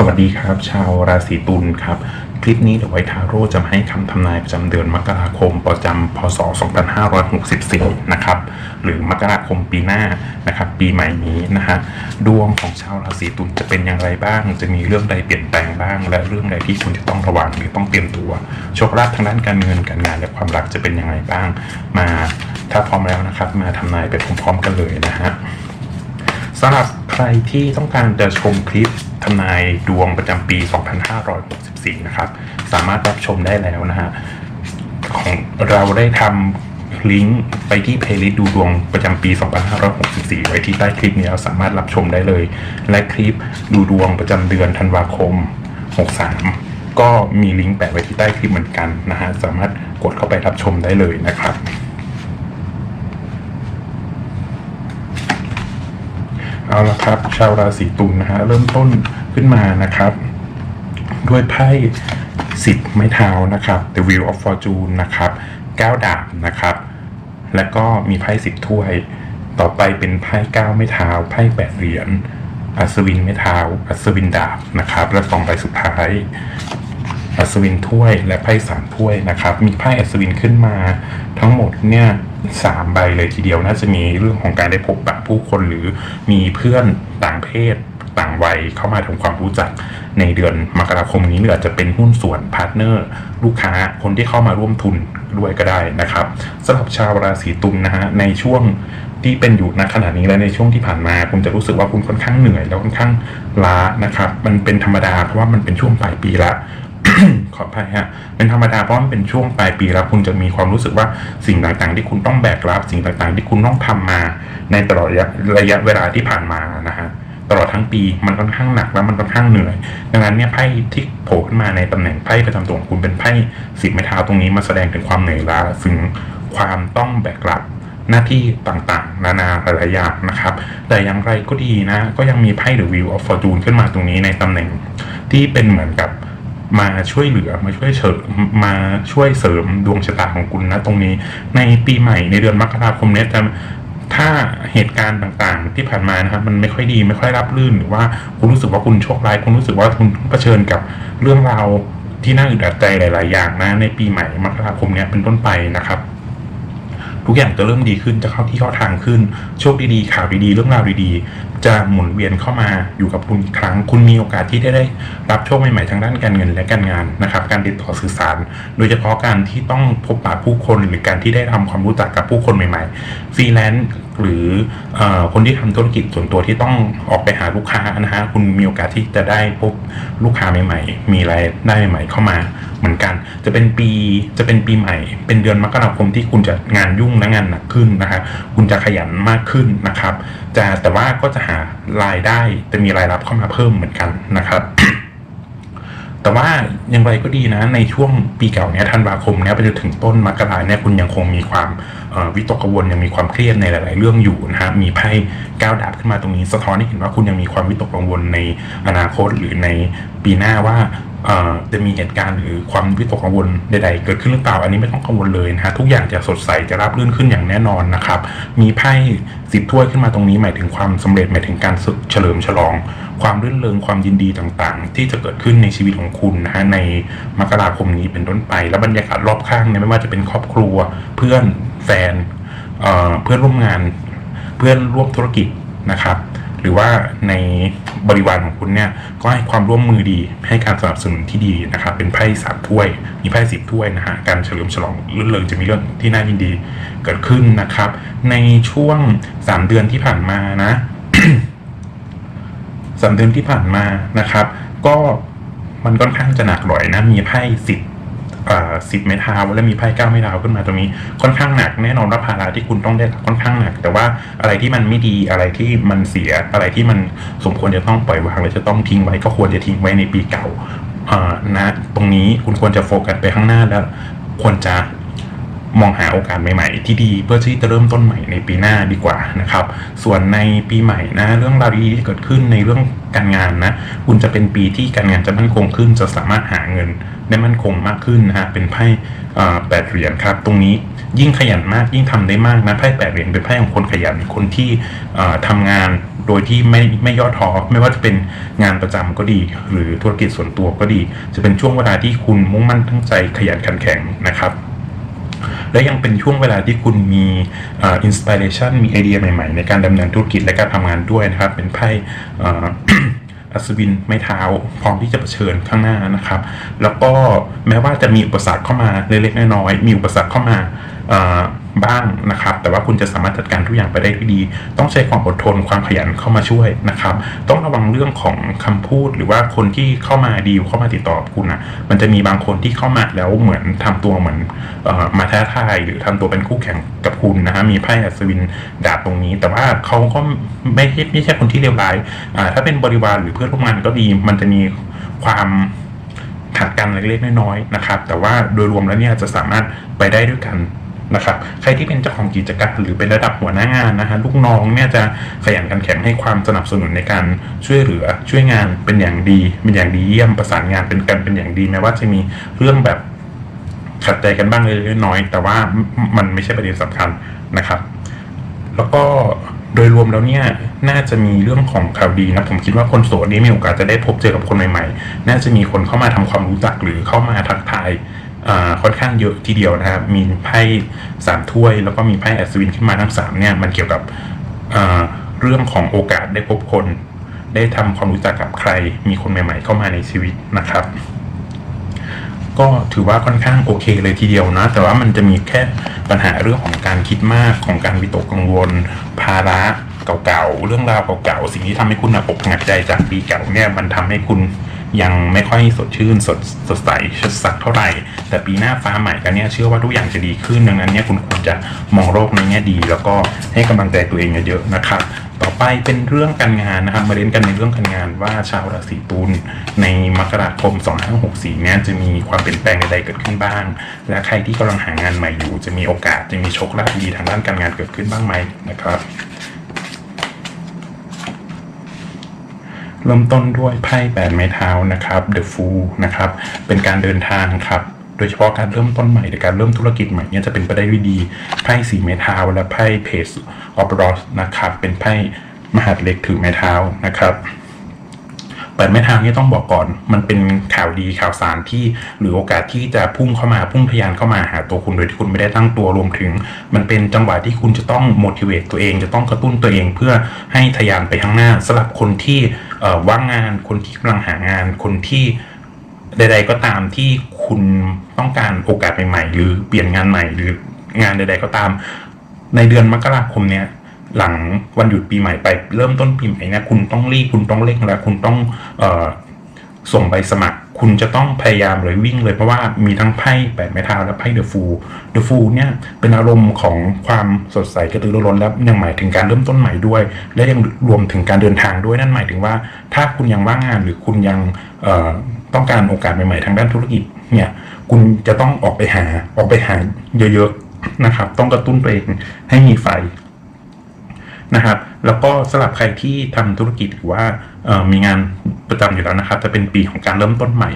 สวัสดีครับ ชาวราศีตุลครับ คลิปนี้เดี๋ยวไวทาโร่จะให้คำทำนายประจำเดือนมกราคมประจำพศ 2564 นะครับ หรือมกราคมปีหน้านะครับ ปีใหม่นี้นะฮะดวงของชาวราศีตุลจะเป็นอย่างไรบ้าง จะมีเรื่องใดเปลี่ยนแปลงบ้าง และเรื่องใดที่คุณจะต้องระวังหรือต้องเตรียมตัวโชคลาภทางด้านการเงินการงานและความรักจะเป็นอยังไงบ้าง มาถ้าพร้อมแล้วนะครับ มาทำนายไปพร้อมๆกันเลยนะฮะ สำหรับใครที่ต้องการจะชมคลิปทำนายดวงประจำปี 2564 นะครับ สามารถรับชมได้แล้วนะฮะ ของเราได้ทำลิงก์ไปที่เพลย์ลิสต์ดูดวงประจำปี 2564 ไว้ที่ใต้คลิปนี้เราสามารถรับชมได้เลย และคลิปดูดวงประจำเดือนธันวาคม 63 ก็มีลิงก์แปะไว้ที่ใต้คลิปเหมือนกันนะฮะ สามารถกดเข้าไปรับชมได้เลยนะครับ เอาละครับ ชาวราศีตุลนะฮะเริ่มต้นขึ้นมานะครับ ด้วยไพ่สิบไม้เท้านะครับ The Wheel of Fortune นะครับเก้าดาบนะครับ แล้วก็มีไพ่สิบถ้วย ต่อไปเป็นไพ่เก้าไม้เท้าไพ่แปดเหรียญอัศวินไม้เท้าอัศวินดาบนะครับ และสองใบสุดท้ายอัศวินถ้วยและไพ่สามถ้วยนะครับ มีไพ่อัศวินขึ้นมาทั้งหมดเนี่ย สามใบเลยทีเดียวน่าจะมีเรื่องของการได้พบปะผู้คนหรือมีเพื่อนต่างเพศต่างวัยเข้ามาทำความรู้จักในเดือนมกราคมนี้หรืออาจจะเป็นหุ้นส่วนพาร์ทเนอร์ ลูกค้าคนที่เข้ามาร่วมทุนด้วยก็ได้นะครับสำหรับชาวราศีตุลนะฮะในช่วงที่เป็นอยู่ณขณะนี้และในช่วงที่ผ่านมา คุณจะรู้สึกว่าคุณค่อนข้างเหนื่อยแล้วค่อนข้างล้านะครับ มันเป็นธรรมดาเพราะว่ามันเป็นช่วงปลายปีละ ขออภัยฮะเป็นธรรมดาเพราะมันเป็นช่วงปลายปีแล้วคุณจะมีความรู้สึกว่าสิ่งต่างๆ ที่คุณต้องแบกรับ สิ่งต่างๆ ที่คุณต้องทำมา ในตลอดระยะระยะเวลาที่ผ่านมานะฮะตลอดทั้งปีมันค่อนข้างหนักแล้วมันค่อนข้างเหนื่อย ดังนั้นเนี่ยไพ่ที่โผล่ขึ้นมาในตำแหน่งไพ่ประจำตัวของคุณเป็นไพ่สิบไม้เท้าตรงนี้มาแสดงถึงความเหนื่อยล้าถึงความต้องแบกรับหน้าที่ต่างๆ นานาหลายๆอย่างนะครับ แต่อย่างไรก็ดีนะ ก็ยังมีไพ่ The Wheel of Fortune ขึ้นมาตรงนี้ในตำแหน่งที่เป็นเหมือนกับ มาช่วยเหลือมาช่วยเฉิมาช่วยเสริมดวงชะตาของคุณนะตรงนี้ ในปีใหม่ในเดือนมกราคมนี้จะถ้าเหตุการณ์ต่างๆ ที่ผ่านมานะครับมันไม่ค่อยดีไม่ค่อยรับรื่นหรือว่าคุณรู้สึกว่าคุณโชคร้ายคุณรู้สึกว่าคุณเผชิญกับเรื่องราวที่น่าอึดอัดใจหลาย ๆ อย่างนะ ในปีใหม่มกราคมนี้เป็นต้นไปนะครับทุกอย่างจะเริ่มดีขึ้นจะเข้าที่เข้าทางขึ้น โชคดีๆข่าวดีๆเรื่องราวดีๆจะหมุนเวียนเข้ามาอยู่กับคุณอีกครั้ง คุณมีโอกาสที่ได้ได้รับโชคใหม่ๆทางด้านการเงินและการงานนะครับ การติดต่อสื่อสาร โดยเฉพาะการที่ต้องพบปะผู้คนหรือการที่ได้ทำความรู้จักกับผู้คนใหม่ๆฟรีแลนซ์หรือเออคนที่ทำธุรกิจส่วนตัวที่ต้องออกไปหาลูกค้านะฮะคุณมีโอกาสที่จะได้พบลูกค้าใหม่ๆ มีรายได้ใหม่ๆเข้ามาเหมือนกัน จะเป็นปีจะเป็นปีใหม่ เป็นเดือนมกราคมที่คุณจะงานยุ่งและงานหนักขึ้นนะครับคุณจะขยันมากขึ้นนะครับจะแต่ว่าก็จะหารายได้จะมีรายรับเข้ามาเพิ่มเหมือนกันนะครับ แต่ว่าอย่างไรก็ดีนะ ในช่วงปีเก่าเนี้ยธันวาคมเนี้ยไปจนถึงต้นมกราเนี่ยคุณยังคงมีความวิตกกังวลยังมีความเครียดในหลาย ๆ เรื่องอยู่นะฮะมีไพ่ก้าวดาบขึ้นมาตรงนี้สะท้อนให้เห็นว่าคุณยังมีความวิตกกังวลในอนาคตหรือในปีหน้าว่า จะมีเหตุการณ์หรือความวิตกกังวลใดๆ เกิดขึ้นหรือเปล่าอันนี้ไม่ต้องกังวลเลยนะฮะทุกอย่างจะสดใสจะราบรื่นขึ้นอย่างแน่นอนนะครับ มีไพ่สิบถ้วยขึ้นมาตรงนี้หมายถึงความสำเร็จหมายถึงการเฉลิมฉลอง ความรื่นเริงความยินดีต่างๆ ที่จะเกิดขึ้นในชีวิตของคุณนะฮะในมกราคมนี้เป็นต้นไป แล้วบรรยากาศรอบข้างเนี่ยไม่ว่าจะเป็นครอบครัว เพื่อนแฟนเเพื่อนร่วมงาน เพื่อนร่วมธุรกิจนะครับ หรือว่าในบริวารของคุณเนี่ยก็ให้ความร่วมมือดีให้การสนับสนุนที่ดีนะครับเป็นไพ่สามถ้วย มีไพ่สิบถ้วยนะฮะการเฉลิมฉลองรื่นเริงจะมีเรื่องที่น่ายินดีเกิดขึ้นนะครับ ในช่วงสามเดือนที่ผ่านมานะสามเดือนที่ผ่านมานะครับ ก็มันค่อนข้างจะหนักหน่อยนะมีไพ่สิบ สิบไม้เท้าและมีไพ่เก้าไม้เท้าขึ้นมาตรงนี้ค่อนข้างหนักแน่นอนว่าภาระที่คุณต้องได้รับค่อนข้างหนัก แต่ว่าอะไรที่มันไม่ดีอะไรที่มันเสียอะไรที่มันสมควรจะต้องปล่อยวางหรือจะต้องทิ้งไว้ก็ควรจะทิ้งไว้ในปีเก่าอ่านะตรงนี้คุณควรจะโฟกัสไปข้างหน้าแล้วควรจะมองหาโอกาสใหม่ๆ ที่ดีเพื่อที่จะเริ่มต้นใหม่ในปีหน้าดีกว่านะครับ ส่วนในปีใหม่นะเรื่องราวดีๆที่เกิดขึ้นในเรื่องการงานนะ คุณจะเป็นปีที่การงานจะมั่นคงขึ้น จะสามารถหาเงิน ได้มั่นคงมากขึ้นนะฮะเป็นไพ่แปดเหรียญครับ ตรงนี้ยิ่งขยันมากยิ่งทำได้มากนะไพ่แปดเหรียญเป็นไพ่ของคนขยันคนที่เอ่อทำงานโดยที่ไม่ไม่ย่อท้อไม่ว่าจะเป็นงานประจำก็ดี หรือธุรกิจส่วนตัวก็ดี จะเป็นช่วงเวลาที่คุณมุ่งมั่นตั้งใจขยันขันแข็งนะครับและยังเป็นช่วงเวลาที่คุณมีอินสปิเรชันมีไอเดียใหม่ๆ ในการดำเนินธุรกิจและการทำงานด้วยนะครับ เป็นไพ่ อัศวินไม้เท้า พร้อมที่จะเผชิญข้างหน้านะครับ แล้วก็แม้ว่าจะมีอุปสรรคเข้ามาเล็กๆน้อยๆมีอุปสรรคเข้ามา บ้างนะครับ แต่ว่าคุณจะสามารถจัดการทุกอย่างไปได้ด้วยดี ต้องใช้ความอดทนความขยันเข้ามาช่วยนะครับ ต้องระวังเรื่องของคำพูดหรือว่าคนที่เข้ามาดีลเข้ามาติดต่อคุณนะมันจะมีบางคนที่เข้ามาแล้วเหมือนทำตัวเหมือนออมาท้าทายหรือทำตัวเป็นคู่แข่งกับคุณนะฮะมีไพ่อัศวินดาบตรงนี้ แต่ว่าเขาก็ไม่ใช่ไม่ใช่คนที่เลวร้ายอ่าถ้าเป็นบริวารหรือเพื่อนร่วมงานก็ดี มันจะมีความขัดกันเล็กๆน้อยๆนะครับ แต่ว่าโดยรวมแล้วเนี่ยจะสามารถไปได้ด้วยกัน นะครับใครที่เป็นเจ้าของกิจการหรือเป็นระดับหัวหน้างานนะฮะลูกน้องเนี่ยจะขยันขันแข็งให้ความสนับสนุนในการช่วยเหลือช่วยงานเป็นอย่างดีเป็นอย่างดีเยี่ยมประสานงานเป็นกันเป็นอย่างดีแม้ว่าจะมีเรื่องแบบขัดใจกันบ้างเล็กน้อย แต่ว่ามันไม่ใช่ประเด็นสำคัญนะครับ แล้วก็โดยรวมแล้วเนี่ยน่าจะมีเรื่องของข่าวดีนะผมคิดว่าคนโสดนี้มีโอกาสจะได้พบเจอกับคนใหม่ๆ น่าจะมีคนเข้ามาทำความรู้จักหรือเข้ามาทักทาย ค่อนข้างเยอะทีเดียวนะครับมีไพ่สามถ้วย แล้วก็มีไพ่อัศวินขึ้นมาทั้งสามเนี่ยมันเกี่ยวกับเรื่องของโอกาสได้พบคน ได้ทำความรู้จักกับใคร มีคนใหม่ ๆ เข้ามาในชีวิตนะครับ ก็ถือว่าค่อนข้างโอเคเลยทีเดียวนะ แต่ว่ามันจะมีแค่ปัญหาเรื่องของการคิดมากของการวิตกกังวล ภาระเก่าๆเรื่องราวเก่าๆสิ่งที่ทำให้คุณหนักอกหนักใจจากปีเก่าเนี่ยมันทำให้คุณ ยังไม่ค่อยสดชื่นสดสดใสสักเท่าไหร่ แต่ปีหน้าฟ้าใหม่กันเนี่ยเชื่อว่าทุกอย่างจะดีขึ้นดังนั้นเนี่ยคุณควรจะมองโลกในแง่ดี แล้วก็ให้กำลังใจตัวเองเยอะๆนะครับต่อไปเป็นเรื่องการงานนะครับมาเล่นกันในเรื่องการงานว่าชาวราศีตุลในมกราคม 2564เนี่ยจะมีความเปลี่ยนแปลงใดๆเกิดขึ้นบ้าง และใครที่กำลังหางานใหม่อยู่ จะมีโอกาสจะมีโชคลาภดีทางด้านการงานเกิดขึ้นบ้างไหมนะครับ เริ่มต้นด้วยไพ่แปดไม้เท้านะครับ The Fool นะครับ เป็นการเดินทางครับ โดยเฉพาะการเริ่มต้นใหม่หรือการเริ่มธุรกิจใหม่เนี่ยจะเป็นไปได้ด้วยดี ไพ่สี่ไม้เท้าและไพ่เพจออฟรอสนะครับ เป็นไพ่มหาดเล็กถือไม้เท้านะครับ เปิดไม่ทางนี่ต้องบอกก่อน มันเป็นข่าวดีข่าวสารที่หรือโอกาสที่จะพุ่งเข้ามาพุ่งทะยานเข้ามาหาตัวคุณโดยที่คุณไม่ได้ตั้งตัวรวมถึง มันเป็นจังหวะที่คุณจะต้อง motivate ตัวเอง จะต้องกระตุ้นตัวเองเพื่อให้ทะยานไปข้างหน้าสำหรับคนที่ว่างงานคนที่กำลังหางานคนที่ใด ๆ ก็ตามที่คุณต้องการโอกาสใหม่ๆหรือเปลี่ยนงานใหม่หรืองานใด ๆ ก็ตาม ในเดือนมกราคมเนี่ย หลังวันหยุดปีใหม่ไปเริ่มต้นปีใหม่นี่ยคุณต้องรีบคุณต้องเร่งและคุณต้องเอ่อส่งใบสมัคร คุณจะต้องพยายามเลยวิ่งเลยเพราะว่ามีทั้งไพ่แปดไม้เท้าและไพ่เดอะฟูลเดอะฟูลเนี่ยเป็นอารมณ์ของความสดใสกระตือรือร้นและยังหมายถึงการเริ่มต้นใหม่ด้วย และยังรวมถึงการเดินทางด้วยนั่นหมายถึงว่า ถ้าคุณยังว่างงานหรือคุณยังต้องการโอกาสใหม่ๆทางด้านธุรกิจเนี่ยคุณจะต้องออกไปหาออกไปหาเยอะๆนะครับ ต้องกระตุ้นตัวเองให้มีไฟ นะครับแล้วก็สำหรับใครที่ทำธุรกิจหรือว่ามีงานประจำอยู่แล้วนะครับจะเป็นปีของการเริ่มต้นใหม่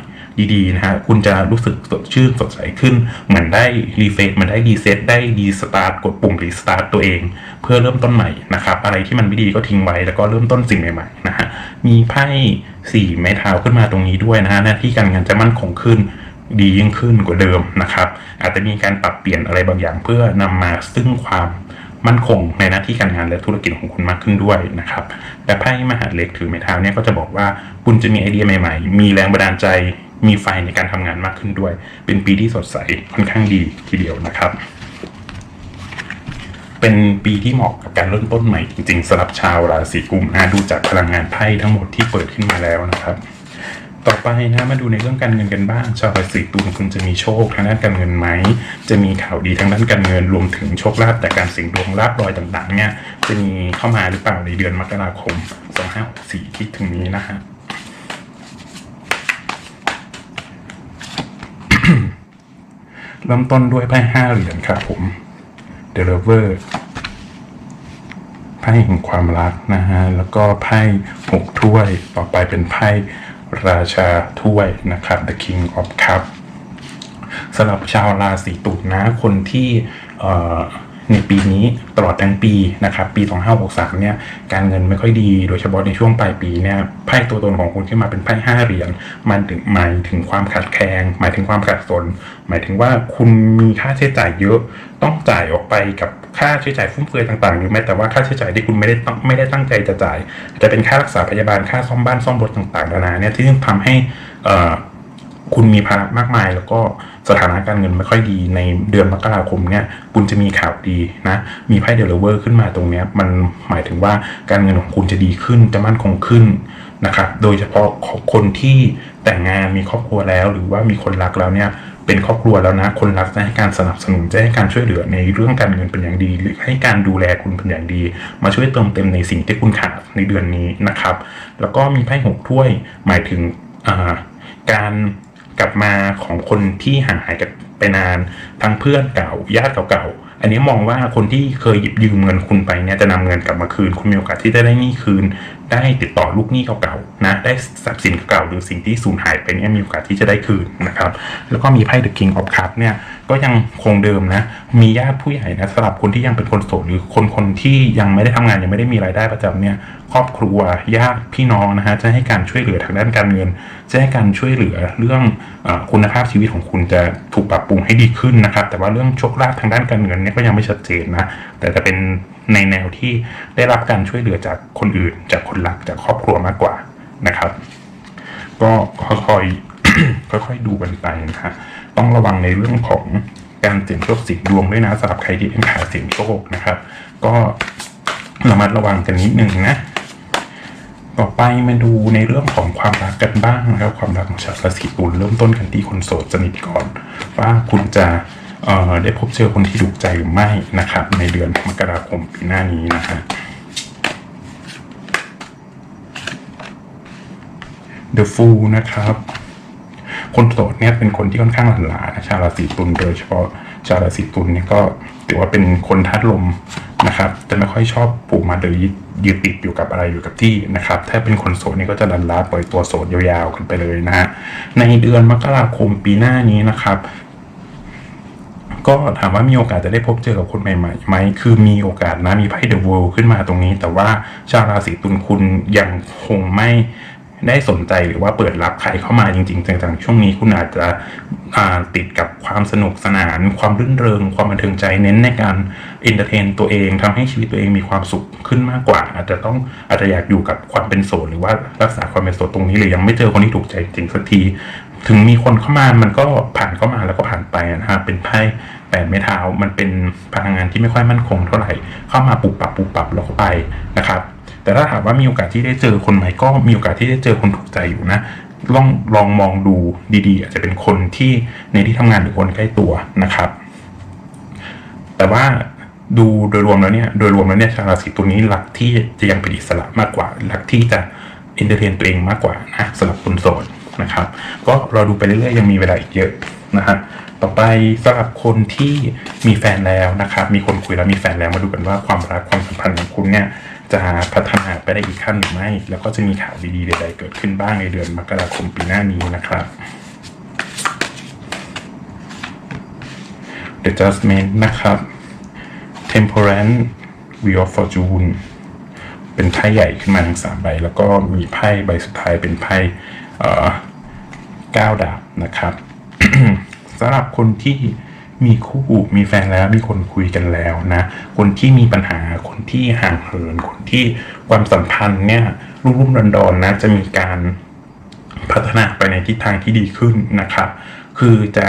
ดีๆนะฮะคุณจะรู้สึกสดชื่นสดใสขึ้น เหมือนได้รีเฟซเหมือนได้รีเซ็ตได้รีสตาร์ทกดปุ่มรีสตาร์ทตัวเอง เพื่อเริ่มต้นใหม่นะครับ อะไรที่มันไม่ดีก็ทิ้งไว้แล้วก็เริ่มต้นสิ่งใหม่ๆนะฮะมีไพ่สี่ไม้เท้าขึ้นมาตรงนี้ด้วยนะฮะหน้าที่การงานจะมั่นคงขึ้นดียิ่งขึ้นกว่าเดิมนะครับ อาจจะมีการปรับเปลี่ยนอะไรบางอย่างเพื่อนำมาซึ่งความ มั่นคงในหน้าที่การงานและธุรกิจของคุณมากขึ้นด้วยนะครับแต่ไพ่มหาเล็กถือไม้เท้าเนี่ยก็จะบอกว่าคุณจะมีไอเดียใหม่ๆ มีแรงบันดาลใจ มีไฟในการทำงานมากขึ้นด้วย เป็นปีที่สดใสค่อนข้างดีทีเดียวนะครับ เป็นปีที่เหมาะกับการเริ่มต้นใหม่จริงๆสำหรับชาวราศีกุมนะดูจากพลังงานไพ่ทั้งหมดที่เปิดขึ้นมาแล้วนะครับ ต่อไปนะมาดูในเรื่องการเงินกันบ้าง ชาวราศีตุลคุณจะมีโชคทางด้านการเงินไหม จะมีข่าวดีทางด้านการเงินรวมถึงโชคลาภแต่การเสี่ยงดวงลาบลอยต่างๆเนี่ยจะมีเข้ามาหรือเปล่าในเดือนมกราคม 2564คิดถึงนี้นะฮะเริ่มต้นด้วยไพ่ห้าเหรียญครับผม The Lover ไพ่แห่งความรักนะฮะแล้วก็ไพ่หกถ้วยต่อไปเป็นไพ่ ราชาถ้วยนะครับ The King of Cup สำหรับชาวราศีตุลนะ คนที่ในปีนี้ตลอดทั้งปีนะครับ ปี 2563 เนี่ย การเงินไม่ค่อยดี โดยเฉพาะในช่วงปลายปีเนี่ย ไพ่ตัวตนของคุณขึ้นมาเป็นไพ่ห้าเหรียญ มันถึงหมายถึงความขัดแคลงหมายถึงความขัดสน หมายถึงว่าคุณมีค่าใช้จ่ายเยอะ ต้องจ่ายออกไปกับ ค่าใช้จ่ายฟุ่มเฟือยต่างๆ หรือแม้แต่ว่าค่าใช้จ่ายที่คุณไม่ได้ต้งไม่ได้ตั้งใจจะจ่ายอาจจะเป็นค่ารักษาพยาบาลค่าซ่อมบ้านซ่อมรถต่างๆนานาเนี่ยที่ทำให้เอ่อคุณมีภาระมากมาย แล้วก็สถานะการเงินไม่ค่อยดีในเดือนมกราคมเนี่ยคุณจะมีข่าวดีนะมีไพ่เดลเวอร์ขึ้นมาตรงเนี้ยมันหมายถึงว่าการเงินของคุณจะดีขึ้นจะมั่นคงขึ้นนะครับโดยเฉพาะคนที่แต่งงานมีครอบครัวแล้ว หรือว่ามีคนรักแล้วเนี่ย เป็นครอบครัวแล้วนะ คนรักจะให้การสนับสนุนจะให้การช่วยเหลือในเรื่องการเงินเป็นอย่างดี หรือให้การดูแลคุณเป็นอย่างดี มาช่วยเติมเต็มในสิ่งที่คุณขาดในเดือนนี้นะครับ แล้วก็มีไพ่หกถ้วยหมายถึงาการกลับมาของคนที่ห่างหายกันไปนานทั้งเพื่อนเก่าญาติเก่าๆอันนี้มองว่าคนที่เคยหยิบยืมเงินคุณไปเนี่ยจะนำเงินกลับมาคืน คุณมีโอกาสที่จะได้หนี้คืน ได้ติดต่อลูกหนี้เก่าๆนะได้ทรัพย์สินเก่าๆหรือสิ่งที่สูญหายไปเนี่ยมีโอกาสที่จะได้คืนนะครับแล้วก็มีไพ่ The King of Cups เนี่ยก็ยังคงเดิมนะมีญาติผู้ใหญ่นะสำหรับคนที่ยังเป็นคนโสดหรือคนคนที่ยังไม่ได้ทำงานยังไม่ได้มีรายได้ประจำเนี่ยครอบครัวญาติพี่น้องนะฮะจะให้การช่วยเหลือทางด้านการเงิน จะให้การช่วยเหลือเรื่องอคุณภาพชีวิตของคุณจะถูกปรับปรุงให้ดีขึ้นนะครับ แต่ว่าเรื่องโชคลาภทางด้านการเงินเนี่ยก็ยังไม่ชัดเจนนะแต่จะเป็นในแนวที่ได้รับการช่วยเหลือจากคนอื่น จากคนรักจากครอบครัวมากกว่านะครับ ก็ค่อยๆค่อยๆดูกันไปนะฮะต้องระวังในเรื่องของการเสี่ยงโชคเสี่ยงดวงด้วยนะสำหรับใครที่เป็นขาเสี่ยงโชคนะครับ ก็ระมัดระวังกันนิดนึงนะต่อไปมาดูในเรื่องของความรักกันบ้างนะครับ ความรักของชาวราศีตุลเริ่มต้นกันที่คนโสดสนิทก่อน ว่าคุณจะ ได้พบเจอคนที่ถูกใจหรือไม่นะครับ ในเดือนมกราคมปีหน้านี้นะฮะ The Fool นะครับ คนโสดเนี่ยเป็นคนที่ค่อนข้างหลันหลานะชาวราศีตุลโดยเฉพาะชาวราศีตุลเนี่ยก็ถือว่าเป็นคนธาตุลมนะครับจะไม่ค่อยชอบผูกมาหรือยึดยึดติดอยู่กับอะไรอยู่กับที่นะครับ ถ้าเป็นคนโสดนี่ก็จะหลันลาปล่อยตัวโสดยาวๆกันไปเลยนะฮะในเดือนมกราคมปีหน้านี้นะครับ ก็ถามว่ามีโอกาสจะได้พบเจอกับคนใหม่ๆไหมคือมีโอกาสนะมีไพ่เดอะเวิลด์ขึ้นมาตรงนี้ แต่ว่าชาวราศีตุลคุณยังคงไม่ได้สนใจหรือว่าเปิดรับใครเข้ามาจริงๆจังๆช่วงนี้คุณอาจจะติดกับความสนุกสนาน ความรื่นเริง ความบันเทิงใจเน้นในการเอนเตอร์เทนตัวเองทำให้ชีวิตตัวเองมีความสุขขึ้นมากกว่า อาจจะต้องอาจจะอยากอยู่กับความเป็นโสดหรือว่ารักษาความเป็นโสดตรงนี้หรือยังไม่เจอคนที่ถูกใจจริงสักที ถึงมีคนเข้ามามันก็ผ่านเข้ามาแล้วก็ผ่านไปนะฮะเป็นไพ่ แปดไม้เท้ามันเป็นพลังงานที่ไม่ค่อยมั่นคงเท่าไหร่ เข้ามาปุบปับปุบปับแล้วก็ไปนะครับ แต่ถ้าถามว่ามีโอกาสที่ได้เจอคนใหม่ก็มีโอกาสที่ได้เจอคนถูกใจอยู่นะลองลองมองดูดีๆ อาจจะเป็นคนที่ในที่ทำงานหรือคนใกล้ตัวนะครับ แต่ว่าดูโดยรวมแล้วเนี่ย โดยรวมแล้วเนี่ยชาวราศีตัวนี้หลักที่จะยังเป็นอิสระมากกว่า หลักที่จะเอนเตอร์เทนตัวเองมากกว่านะสำหรับคนโสดนะครับ ก็รอดูไปเรื่อยๆยังมีเวลาอีกเยอะ นะฮะต่อไปสำหรับคนที่มีแฟนแล้วนะครับ มีคนคุยแล้วมีแฟนแล้วมาดูกันว่าความรักความสัมพันธ์ของคุณเนี่ยจะพัฒนาไปได้อีกขั้นหรือไม่ แล้วก็จะมีข่าวดีๆใดๆเกิดขึ้นบ้างในเดือนมกราคมปีหน้านี้นะครับ The Judgment นะครับ Temperance Wheel of Fortune เป็นไพ่ใหญ่ขึ้นมาทั้งสามใบ แล้วก็มีไพ่ใบสุดท้ายเป็นไพ่เอ่อเก้าดาบนะครับ สำหรับคนที่มีคู่มีแฟนแล้วมีคนคุยกันแล้วนะ คนที่มีปัญหาคนที่ห่างเหิน คนที่ความสัมพันธ์เนี่ยรุ่มๆดอนๆนะจะมีการพัฒนาไปในทิศทางที่ดีขึ้นนะครับ คือจะ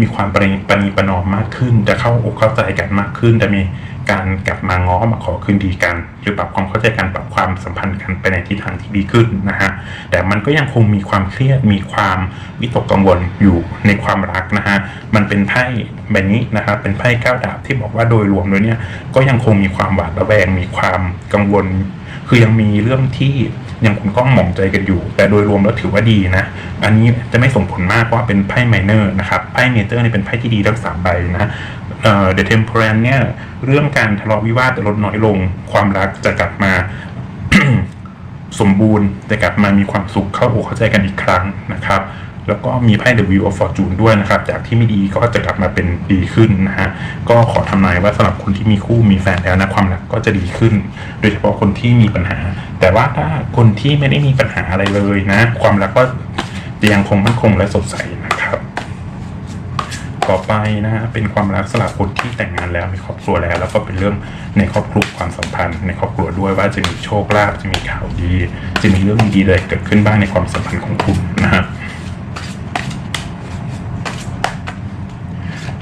มีความปรประนีประนอมมากขึ้น จะเข้าอกเข้าใจกันมากขึ้น จะมี การกลับมาง้อมาขอคืนดีกัน หรือปรับความเข้าใจกันปรับความสัมพันธ์กันไปในทิศทางที่ดีขึ้นนะฮะแต่มันก็ยังคงมีความเครียดมีความวิตกกังวลอยู่ในความรักนะฮะมันเป็นไพ่แบบนี้นะครับเป็นไพ่เก้าดาบที่บอกว่าโดยรวมแล้วเนี่ยก็ยังคงมีความหวาดระแวงมีความกังวล คือยังมีเรื่องที่ยังคุณก้องหมองใจกันอยู่ แต่โดยรวมแล้วถือว่าดีนะ อันนี้จะไม่ส่งผลมากเพราะเป็นไพ่ไมเนอร์นะครับไพ่เนเจอร์เนี่ยเป็นไพ่ที่ดีทั้งสามใบนะ เอ่อ The Temperance เนี่ยเรื่องการทะเลาะวิวาทจะลดน้อยลง ความรักจะกลับมาสมบูรณ์จะกลับมามีความสุขเข้าอกเข้าใจกันอีกครั้งนะครับ แล้วก็มีไพ่ The Wheel of Fortune ด้วยนะครับ จากที่ไม่ดีก็จะกลับมาเป็นดีขึ้นนะฮะก็ขอทำนายว่าสำหรับคนที่มีคู่มีแฟนแล้วนะความรักก็จะดีขึ้น โดยเฉพาะคนที่มีปัญหา แต่ว่าถ้าคนที่ไม่ได้มีปัญหาอะไรเลยนะ ความรักก็จะยังคงมั่นคงและสดใส ต่อไปนะฮะเป็นความรักสลับคนที่แต่งงานแล้วมีครอบครัวแล้ว แล้วก็เป็นเรื่องในครอบครัวความสัมพันธ์ ในครอบครัวด้วยว่าจะมีโชคลาภจะมีข่าวดี จะมีเรื่องดีๆเกิดขึ้นบ้างในความสัมพันธ์ของคุณนะฮะ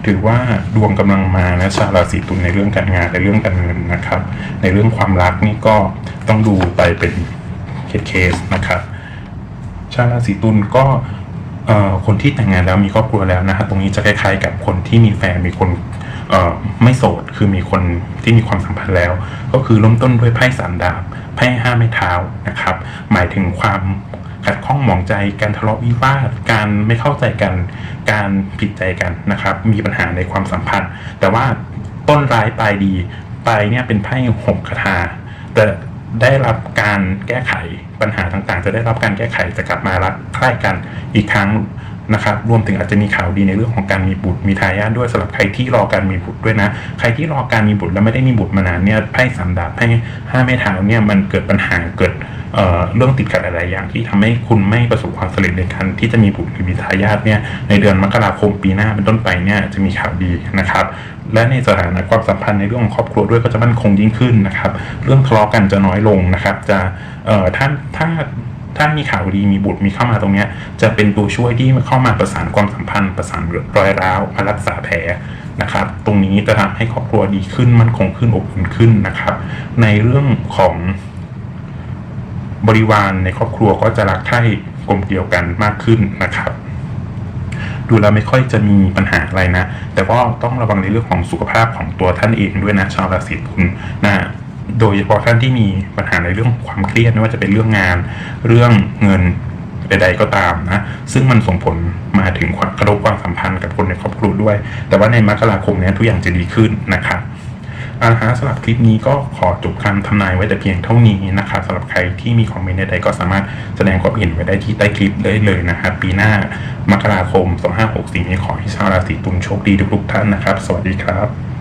ถือว่าดวงกำลังมานะชาวราศีตุลในเรื่องการงานในเรื่องการเงินนะครับ ในเรื่องความรักนี่ก็ต้องดูไปเป็นเคสๆนะครับ ชาวราศีตุลก็ คนที่แต่งงานแล้วมีครอบครัวแล้วนะฮะตรงนี้จะคล้ายๆ กับคนที่มีแฟนมีคนไม่โสดคือมีคนที่มีความสัมพันธ์แล้ว ก็คือเริ่มต้นด้วยไพ่สามดาบไพ่ห้าไม้เท้านะครับ หมายถึงความขัดข้องหมองใจการทะเลาะวิวาทการไม่เข้าใจกันการผิดใจกันนะครับ มีปัญหาในความสัมพันธ์ แต่ว่าต้นร้ายปลายดีปลายเนี่ยเป็นไพ่หกคาถาแต่ ได้รับการแก้ไขปัญหาต่างๆ จะได้รับการแก้ไขจะกลับมารักใคร่กันอีกครั้งนะครับรวมถึงอาจจะมีข่าวดีในเรื่องของการมีบุตรมีทายาทด้วยสำหรับใครที่รอการมีบุตรด้วยนะ ใครที่รอการมีบุตรแล้วไม่ได้มีบุตรมานานเนี่ยไพ่สามดาบไพ่ห้าไม้เท้าเนี่ยมันเกิดปัญหาเกิดเอ่อเรื่องติดขัดหลายๆอย่างที่ทำให้คุณไม่ประสบความสำเร็จในการที่จะมีบุตรหรือมีทายาทเนี่ยในเดือนมกราคมปีหน้าเป็นต้นไปเนี่ยจะมีข่าวดีนะครับ และในสถานะความสัมพันธ์ในเรื่องของครอบครัวด้วยก็จะมั่นคงยิ่งขึ้นนะครับ เรื่องทะเลาะกันจะน้อยลงนะครับ จะเอ่อถ้าถ้าถ้ามีข่าวดีมีบุตรมีเข้ามาตรงนี้จะเป็นตัวช่วยที่เข้ามาประสานความสัมพันธ์ ประสานรอยร้าวมารักษาแผลนะครับ ตรงนี้จะทำให้ครอบครัวดีขึ้นมั่นคงขึ้นอบอุ่นขึ้นนะครับ ในเรื่องของบริวารในครอบครัวก็จะรักใคร่กลมเกลียวกันมากขึ้นนะครับ ดูแล้วไม่ค่อยจะมีปัญหาอะไรนะ แต่ก็ต้องระวังในเรื่องของสุขภาพของตัวท่านเองด้วยนะชาวราศีตุลนะโดยเฉพาะท่านที่มีปัญหาในเรื่องความเครียดไม่ว่าจะเป็นเรื่องงาน เรื่องเงินใดๆก็ตามนะ ซึ่งมันส่งผลมาถึงความกระทบความสัมพันธ์กับคนในครอบครัวด้วย แต่ว่าในมกราคมนี้ทุกอย่างจะดีขึ้นนะครับ อาฮะสำหรับคลิปนี้ก็ขอจบคำทำนายไว้แต่เพียงเท่านี้นะครับสำหรับใครที่มีคอมเมนต์ใดๆก็สามารถแสดงความเห็นไว้ได้ที่ใต้คลิปได้เลยนะครับปีหน้ามกราคม 2564นี้ขอให้ชาวราศีตุลโชคดีทุกๆท่านนะครับ สวัสดีครับ